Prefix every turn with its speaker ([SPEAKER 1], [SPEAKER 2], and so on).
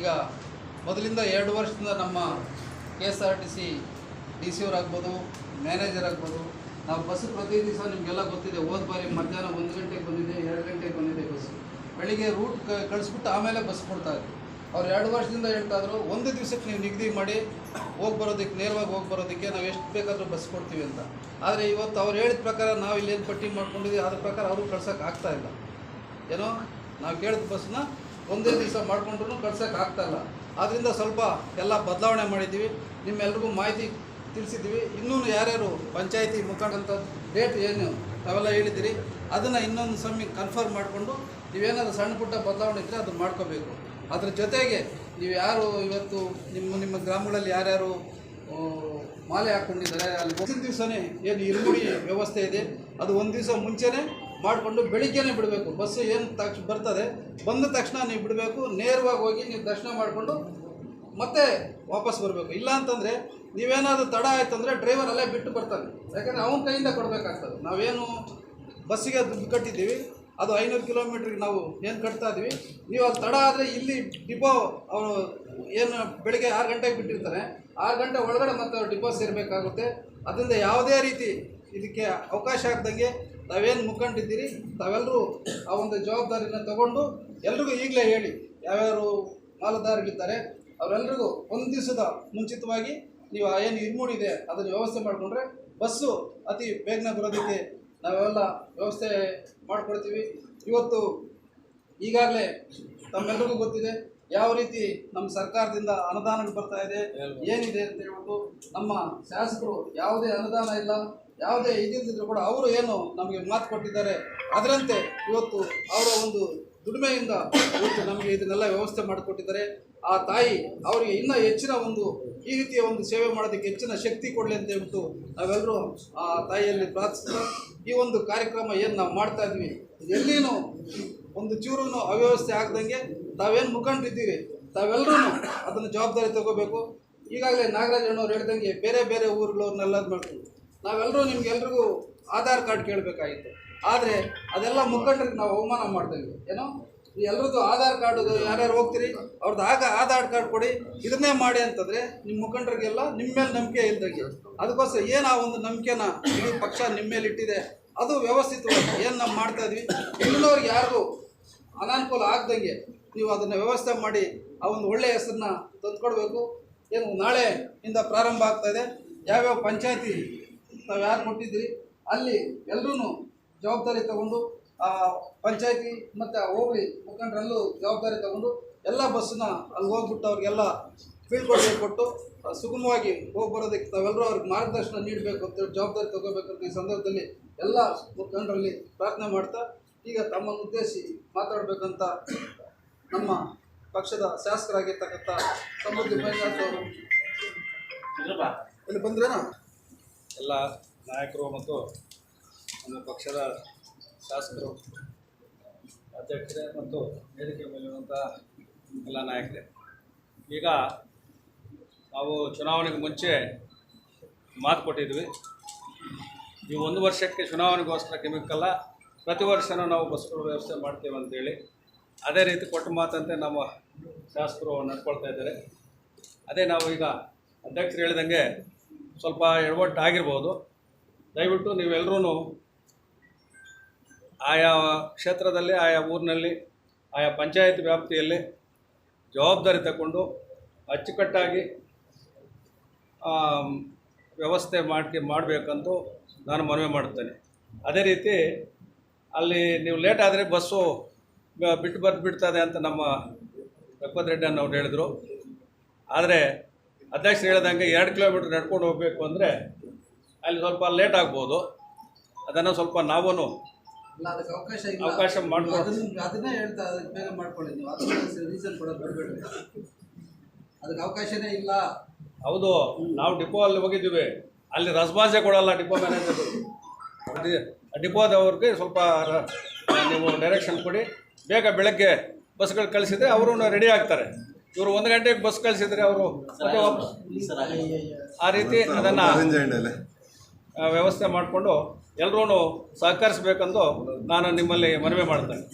[SPEAKER 1] ಈಗ ಮೊದಲಿಂದ ಎರಡು ವರ್ಷದಿಂದ ನಮ್ಮ K S R T C D C ಅವರಾಗ್ಬೋದು manager ಆಗ್ಬೋದು ನಾವು ಬಸ್ ಪ್ರತಿ ದಿವಸ ನಿಮಗೆಲ್ಲ ಗೊತ್ತಿದೆ, ಹೋದ ಬಾರಿ ಮಧ್ಯಾಹ್ನ ಒಂದು ಗಂಟೆಗೆ ಬಂದಿದೆ, ಎರಡು ಗಂಟೆಗೆ ಬಂದಿದೆ ಬಸ್. ಬೆಳಿಗ್ಗೆ ರೂಟ್ ಕಳಿಸ್ಬಿಟ್ಟು ಆಮೇಲೆ ಬಸ್ ಕೊಡ್ತಾರೆ ಅವ್ರು ಎರಡು ವರ್ಷದಿಂದ ಹೇಳ್ತಾಯಿದ್ರು, ಒಂದು ದಿವಸಕ್ಕೆ ನೀವು ನಿಗದಿ ಮಾಡಿ, ಹೋಗಿ ಬರೋದಕ್ಕೆ ನೇರವಾಗಿ ಹೋಗಿ ಬರೋದಕ್ಕೆ ನಾವು ಎಷ್ಟು ಬೇಕಾದರೂ ಬಸ್ ಕೊಡ್ತೀವಿ ಅಂತ. ಆದರೆ ಇವತ್ತು ಅವ್ರು ಹೇಳಿದ ಪ್ರಕಾರ ನಾವು ಇಲ್ಲೇನು ಪಟ್ಟಿ ಮಾಡ್ಕೊಂಡಿದ್ದೀವಿ ಅದ್ರ ಪ್ರಕಾರ ಅವರು ಕಳ್ಸೋಕೆ ಇಲ್ಲ. ಏನೋ, ನಾವು ಕೇಳಿದ ಬಸ್ನ ಒಂದೇ ದಿವಸ ಮಾಡಿಕೊಂಡ್ರೂ ಕಳ್ಸೋಕೆ ಇಲ್ಲ. ಆದ್ದರಿಂದ ಸ್ವಲ್ಪ ಎಲ್ಲ ಬದಲಾವಣೆ ಮಾಡಿದ್ದೀವಿ. ನಿಮ್ಮೆಲ್ರಿಗೂ ಮಾಹಿತಿ ತಿಳಿಸಿದ್ದೀವಿ. ಇನ್ನೂ ಯಾರ್ಯಾರು ಪಂಚಾಯತಿ ಮುಖಂಡಂಥ ಡೇಟ್ ಏನು ತಾವೆಲ್ಲ ಹೇಳಿದ್ದೀರಿ. ಅದನ್ನು ಇನ್ನೊಂದು ಸಮಯ ಕನ್ಫರ್ಮ್ ಮಾಡಿಕೊಂಡು ನೀವೇನಾದ್ರು ಸಣ್ಣ ಪುಟ್ಟ ಬದಲಾವಣೆ ಇದ್ದರೆ ಅದನ್ನು ಮಾಡ್ಕೋಬೇಕು. ಅದ್ರ ಜೊತೆಗೆ ನೀವು ಯಾರು ಇವತ್ತು ನಿಮ್ಮ ನಿಮ್ಮ ಗ್ರಾಮಗಳಲ್ಲಿ ಯಾರ್ಯಾರು ಮಾಲೆ ಹಾಕ್ಕೊಂಡಿದ್ದಾರೆ ಅಲ್ಲಿ ಒಂದು ದಿವಸನೇ ಏನು ಇರುಗುಡಿ ವ್ಯವಸ್ಥೆ ಇದೆ. ಅದು ಒಂದು ದಿವಸ ಮುಂಚೆನೇ ಮಾಡಿಕೊಂಡು ಬೆಳಿಗ್ಗೆನೇ ಬಿಡಬೇಕು. ಬಸ್ಸು ಏನು ತಕ್ಷಣ ಬರ್ತದೆ, ಬಂದ ತಕ್ಷಣ ನೀವು ಬಿಡಬೇಕು. ನೇರವಾಗಿ ಹೋಗಿ ನೀವು ದರ್ಶನ ಮಾಡಿಕೊಂಡು ಮತ್ತೆ ವಾಪಸ್ ಬರಬೇಕು. ಇಲ್ಲ ಅಂತಂದರೆ ನೀವೇನಾದರೂ ತಡ ಆಯ್ತು ಅಂದರೆ ಡ್ರೈವರ್ ಅಲ್ಲೇ ಬಿಟ್ಟು ಬರ್ತಾನೆ. ಯಾಕಂದರೆ ಅವನ ಕೈಯಿಂದ ಕೊಡಬೇಕಾಗ್ತದೆ. ನಾವೇನು ಬಸ್ಸಿಗೆ ದುಡ್ಡು ಕಟ್ಟಿದ್ದೀವಿ. ಅದು ಐನೂರು ಕಿಲೋಮೀಟ್ರಿಗೆ ನಾವು ಏನು ಕಟ್ತಾ ಇದ್ದೀವಿ. ನೀವು ಅದು ತಡ ಆದರೆ ಇಲ್ಲಿ ಡಿಪೋ ಅವರು ಏನು ಬೆಳಿಗ್ಗೆ ಆರು ಗಂಟೆಗೆ ಬಿಟ್ಟಿರ್ತಾರೆ. ಆರು ಗಂಟೆ ಒಳಗಡೆ ಮತ್ತೆ ಅವ್ರು ಡಿಪೋ ಸೇರಬೇಕಾಗುತ್ತೆ. ಅದರಿಂದ ಯಾವುದೇ ರೀತಿ ಇದಕ್ಕೆ ಅವಕಾಶ ಆಗ್ದಂಗೆ ತಾವೇನು ಮುಖಂಡಿದ್ದೀರಿ? ತಾವೆಲ್ಲರೂ ಆ ಒಂದು ಜವಾಬ್ದಾರಿನ ತಗೊಂಡು ಎಲ್ರಿಗೂ ಈಗಲೇ ಹೇಳಿ, ಯಾವ್ಯಾರು ಮಾಲದಾರರಿದ್ದಾರೆ ಅವರೆಲ್ಲರಿಗೂ ಒಂದು ದಿವಸದ ಮುಂಚಿತವಾಗಿ ನೀವು ಏನು ಇರ್ಮೂಡಿದೆ ಅದನ್ನು ವ್ಯವಸ್ಥೆ ಮಾಡಿಕೊಂಡ್ರೆ ಬಸ್ಸು ಅತಿ ಬೇಗನೆ ಬರೋದಕ್ಕೆ ನಾವೆಲ್ಲ ವ್ಯವಸ್ಥೆ ಮಾಡಿಕೊಡ್ತೀವಿ. ಇವತ್ತು ಈಗಾಗಲೇ ತಮ್ಮೆಲ್ಲರಿಗೂ ಗೊತ್ತಿದೆ ಯಾವ ರೀತಿ ನಮ್ಮ ಸರ್ಕಾರದಿಂದ ಅನುದಾನಗಳು ಬರ್ತಾ ಇದೆ ಏನಿದೆ ಅಂತ ಹೇಳ್ಬಿಟ್ಟು ನಮ್ಮ ಶಾಸಕರು ಯಾವುದೇ ಅನುದಾನ ಇಲ್ಲ ಯಾವುದೇ ಇದಿಲ್ದಿದ್ರು ಕೂಡ ಅವರು ಏನು ನಮಗೆ ಮಾತು ಕೊಟ್ಟಿದ್ದಾರೆ ಅದರಂತೆ ಇವತ್ತು ಅವರ ಒಂದು ದುಡಿಮೆಯಿಂದ ಇವತ್ತು ನಮಗೆ ಇದನ್ನೆಲ್ಲ ವ್ಯವಸ್ಥೆ ಮಾಡಿಕೊಟ್ಟಿದ್ದಾರೆ. ಆ ತಾಯಿ ಅವರಿಗೆ ಇನ್ನೂ ಹೆಚ್ಚಿನ ಒಂದು ಈ ರೀತಿಯ ಒಂದು ಸೇವೆ ಮಾಡೋದಕ್ಕೆ ಹೆಚ್ಚಿನ ಶಕ್ತಿ ಕೊಡಲಿ ಅಂತ ಹೇಳ್ಬಿಟ್ಟು ನಾವೆಲ್ಲರೂ ಆ ತಾಯಿಯಲ್ಲಿ ಪ್ರಾರ್ಥಿಸ್ತಾ ಈ ಒಂದು ಕಾರ್ಯಕ್ರಮ ಏನು ನಾವು ಮಾಡ್ತಾ ಇದ್ವಿ ಎಲ್ಲಿನೂ ಒಂದು ಚೂರು ಅವ್ಯವಸ್ಥೆ ಆಗ್ದಂಗೆ ತಾವೇನು ಮುಖಂಡಿದ್ದೀರಿ ತಾವೆಲ್ಲರೂ ಅದನ್ನು ಜವಾಬ್ದಾರಿ ತಗೋಬೇಕು. ಈಗಾಗಲೇ ನಾಗರಾಜ್ ಅಣ್ಣವ್ರು ಹೇಳ್ದಂಗೆ ಬೇರೆ ಬೇರೆ ಊರುಗಳವ್ರನ್ನೆಲ್ಲ ಮಾಡ್ತೀವಿ. ನಾವೆಲ್ಲರೂ ನಿಮ್ಗೆಲ್ರಿಗೂ ಆಧಾರ್ ಕಾರ್ಡ್ ಕೇಳಬೇಕಾಗಿತ್ತು. ಆದರೆ ಅದೆಲ್ಲ ಮುಖಂಡರಿಗೆ ನಾವು ಅವಮಾನ ಮಾಡ್ದಂಗೆ. ಏನೋ? ಈ ಎಲ್ರದ್ದು ಆಧಾರ್ ಕಾರ್ಡ್ ಯಾರ್ಯಾರು ಹೋಗ್ತೀರಿ ಅವ್ರದ್ದು ಆಗ ಆಧಾರ್ ಕಾರ್ಡ್ ಕೊಡಿ, ಇದನ್ನೇ ಮಾಡಿ ಅಂತಂದರೆ ನಿಮ್ಮ ಮುಖಂಡರಿಗೆಲ್ಲ ನಿಮ್ಮ ಮೇಲೆ ನಂಬಿಕೆ ಇಲ್ದಂಗೆ. ಅದಕ್ಕೋಸ್ಕರ ಏನು ಆ ಒಂದು ನಂಬಿಕೆನ ಇಡೀ ಪಕ್ಷ ನಿಮ್ಮ ಮೇಲೆ ಇಟ್ಟಿದೆ, ಅದು ವ್ಯವಸ್ಥಿತವಾಗಿ ಏನು ನಾವು ಮಾಡ್ತಾ ಇದ್ವಿ ಇಲ್ಲಿನವ್ರಿಗೆ ಯಾರಿಗೂ ಅನಾನುಕೂಲ ಆಗ್ದಂಗೆ ನೀವು ಅದನ್ನು ವ್ಯವಸ್ಥೆ ಮಾಡಿ ಆ ಒಂದು ಒಳ್ಳೆಯ ಹೆಸರನ್ನ ತಂದುಕೊಡ್ಬೇಕು. ಏನು ನಾಳೆಯಿಂದ ಪ್ರಾರಂಭ ಆಗ್ತಾ ಇದೆ. ಯಾವ್ಯಾವ ಪಂಚಾಯತಿ ನಾವು ಯಾರು ಕೊಟ್ಟಿದ್ರಿ, ಅಲ್ಲಿ ಎಲ್ಲರೂ ಜವಾಬ್ದಾರಿ ತಗೊಂಡು ಆ ಪಂಚಾಯತಿ ಮತ್ತು ಹೋಗ್ಲಿ ಮುಖಂಡರಲ್ಲೂ ಜವಾಬ್ದಾರಿ ತಗೊಂಡು ಎಲ್ಲ ಬಸ್ಸನ್ನ ಅಲ್ಲಿ ಹೋಗ್ಬಿಟ್ಟು ಅವ್ರಿಗೆಲ್ಲ ಬೀಳ್ಕೊಡುಗೆ ಕೊಟ್ಟು ಸುಗಮವಾಗಿ ಹೋಗಿ ಬರೋದಕ್ಕೆ ತಾವೆಲ್ಲರೂ ಅವ್ರಿಗೆ ಮಾರ್ಗದರ್ಶನ ನೀಡಬೇಕು ಅಂತೇಳಿ ಜವಾಬ್ದಾರಿ ತಗೋಬೇಕಂತ ಈ ಸಂದರ್ಭದಲ್ಲಿ ಎಲ್ಲ ಮುಖಂಡರಲ್ಲಿ ಪ್ರಾರ್ಥನೆ ಮಾಡ್ತಾ, ಈಗ ತಮ್ಮನ್ನು ಉದ್ದೇಶಿ ಮಾತಾಡಬೇಕಂತ ನಮ್ಮ ಪಕ್ಷದ ಶಾಸಕರಾಗಿರ್ತಕ್ಕಂಥ ಸಮೃದ್ಧಿ ಮಂಜುನಾಥ್ ಅವರು. ಇಲ್ಲಿ ಬಂದ್ರೇನಾ?
[SPEAKER 2] ಎಲ್ಲ ನಾಯಕರು ಮತ್ತು ನಮ್ಮ ಪಕ್ಷದ ಶಾಸಕರು ಅಧ್ಯಕ್ಷರೇ ಮತ್ತು ವೇದಿಕೆ ಮೇಲಿರುವಂಥ ಎಲ್ಲ ನಾಯಕರೇ. ಈಗ ನಾವು ಚುನಾವಣೆಗೆ ಮುಂಚೆ ಮಾತು ಕೊಟ್ಟಿದ್ವಿ. ಈ ಒಂದು ವರ್ಷಕ್ಕೆ ಚುನಾವಣೆಗೋಸ್ಕರ ಕೆಮಿಕಲ್ಲ ಪ್ರತಿ ವರ್ಷವೂ ನಾವು ಬಸ್ಗಳ ವ್ಯವಸ್ಥೆ ಮಾಡ್ತೇವೆ ಅಂತೇಳಿ. ಅದೇ ರೀತಿ ಕೊಟ್ಟ ಮಾತಂತೆ ನಮ್ಮ ಶಾಸಕರು ನಡ್ಕೊಳ್ತಾ ಇದ್ದಾರೆ. ಅದೇ ನಾವು ಈಗ ಅಧ್ಯಕ್ಷರು ಹೇಳಿದಂಗೆ ಸ್ವಲ್ಪ ಎಡವಟ್ಟು ಆಗಿರ್ಬೋದು ದಯವಿಟ್ಟು ನೀವೆಲ್ಲರೂ ಆಯಾ ಕ್ಷೇತ್ರದಲ್ಲಿ, ಆಯಾ ಊರಿನಲ್ಲಿ, ಆಯಾ ಪಂಚಾಯತ್ ವ್ಯಾಪ್ತಿಯಲ್ಲಿ ಜವಾಬ್ದಾರಿ ತಗೊಂಡು ಅಚ್ಚುಕಟ್ಟಾಗಿ ವ್ಯವಸ್ಥೆ ಮಾಡಿ ಮಾಡಬೇಕಂತೂ ನಾನು ಮನವಿ ಮಾಡುತ್ತೇನೆ. ಅದೇ ರೀತಿ ಅಲ್ಲಿ ನೀವು ಲೇಟ್ ಆದರೆ ಬಸ್ಸು ಬಿಟ್ಟು ಬರ್ದು ಬಿಡ್ತದೆ ಅಂತ ನಮ್ಮ ರಘುಪತ್ ರೆಡ್ಡಿ ಅನ್ನೋರು ಹೇಳಿದರು. ಆದರೆ ಅಧ್ಯಕ್ಷರು ಹೇಳ್ದಂಗೆ ಎರಡು ಕಿಲೋಮೀಟ್ರ್ ನಡ್ಕೊಂಡು ಹೋಗಬೇಕು ಅಂದರೆ ಅಲ್ಲಿ ಸ್ವಲ್ಪ ಲೇಟ್ ಆಗ್ಬೋದು. ಅದನ್ನು ಸ್ವಲ್ಪ ನಾವೂ
[SPEAKER 1] ಇಲ್ಲ ಅದಕ್ಕೆ ಅವಕಾಶ
[SPEAKER 2] ಅವಕಾಶ ಮಾಡ್ಬೋದು
[SPEAKER 1] ಅದನ್ನ ಹೇಳ್ತಾ ಅದಕ್ಕೆ ಬೇಗ ಮಾಡ್ಕೊಳ್ಳಿ. ನೀವು ರೀಸನ್ ಕೊಡೋದು ಅದಕ್ಕೆ ಅವಕಾಶನೇ ಇಲ್ಲ.
[SPEAKER 2] ಹೌದು ನಾವು ಡಿಪೋ ಅಲ್ಲಿ ಹೋಗಿದ್ದೀವಿ. ಅಲ್ಲಿ ರಸಬಾಸೆ ಕೊಡಲ್ಲ ಡಿಪೋ ಮ್ಯಾನೇಜರ್. ಡಿಪೋದವ್ರಿಗೆ ಸ್ವಲ್ಪ ನೀವು ಡೈರೆಕ್ಷನ್ ಕೊಡಿ. ಬೇಗ ಬೆಳಗ್ಗೆ ಬಸ್ಗಳು ಕಳಿಸಿದ್ರೆ ಅವರು ರೆಡಿ ಆಗ್ತಾರೆ. ಇವರು ಒಂದು ಗಂಟೆಗೆ ಬಸ್ ಕಳಿಸಿದ್ರೆ ಅವರು ಮತ್ತೆ ವಾಪಸ್ ಆ ರೀತಿ ಅದನ್ನು ವ್ಯವಸ್ಥೆ ಮಾಡಿಕೊಂಡು ಎಲ್ಲರೂ ಸಹಕರಿಸಬೇಕೆಂದು ನಾನು ನಿಮ್ಮಲ್ಲಿ ಮನವಿ ಮಾಡ್ತೇನೆ.